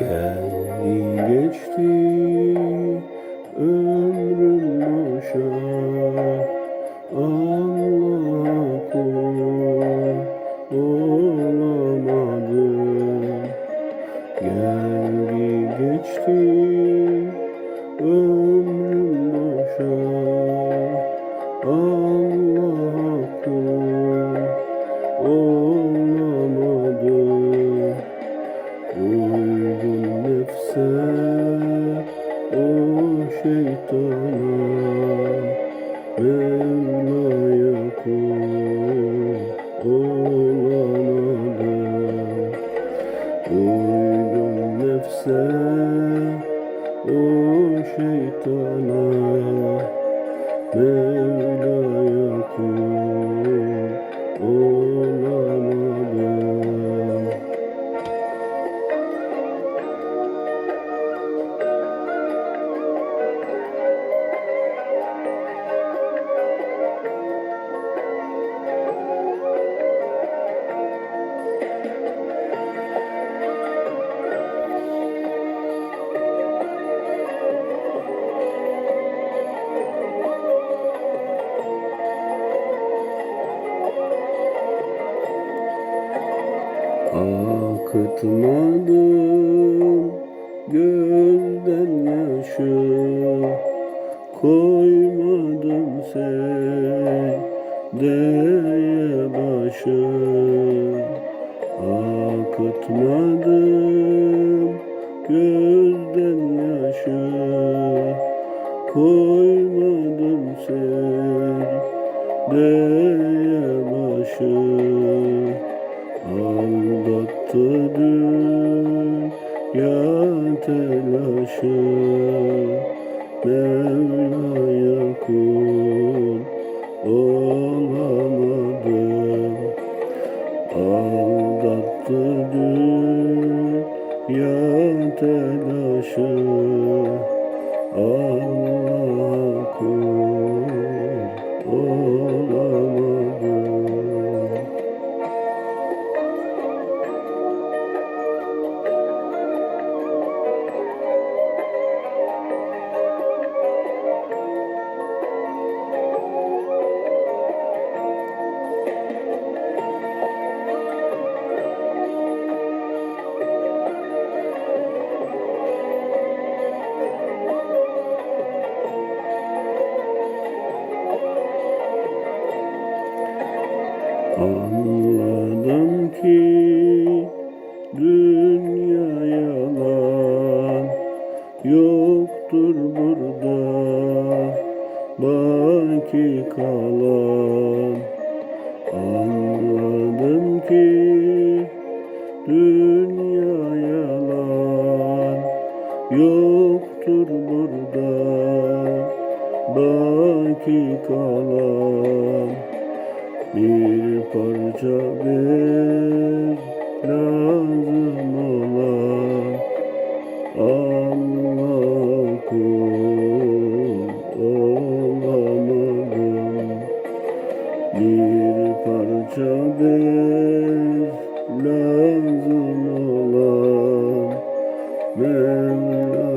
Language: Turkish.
Я и мечты. Mevla'ya kul olamadım Uydum nefse o şeytana Mevla'ya Akıtmadım gözden yaşı. Koymadım secdeye başı. Akıtmadım gözden yaşı. Koymadım secdeye başı Aldattı dünya telaşı Mevla'ya kul olamadım. Aldattı dünya telaşı Allah'a kul olamadım Anladım ki dünya yalan Yoktur burada. Baki kalan. Anladım ki dünya yalan Yoktur burada. Baki kalan bir parça bez lazım olan Allah kul olamadım bir parça bez lazım olan Mevla